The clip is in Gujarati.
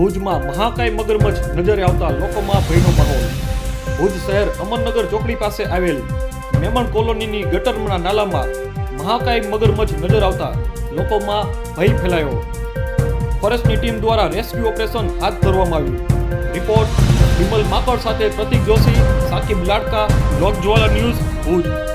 ભુજમાં મહાકાય મગરમચ્છ નજરે આવતા લોકોમાં ભયનો માહોલ. ભુજ શહેર અમરનગર ચોકડી પાસે આવેલ મેમણ કોલોનીની ગટરના નાલામાં મહાકાય મગરમચ્છ નજર આવતા લોકોમાં ભય ફેલાયો. ફોરેસ્ટની ટીમ દ્વારા રેસ્ક્યુ ઓપરેશન હાથ ધરવામાં આવ્યું. રિપોર્ટ વિમલ માકડ સાથે પ્રતિક જોશી, સાકિબ લાડકા લોકજ્વાલા ન્યૂઝ ભુજ.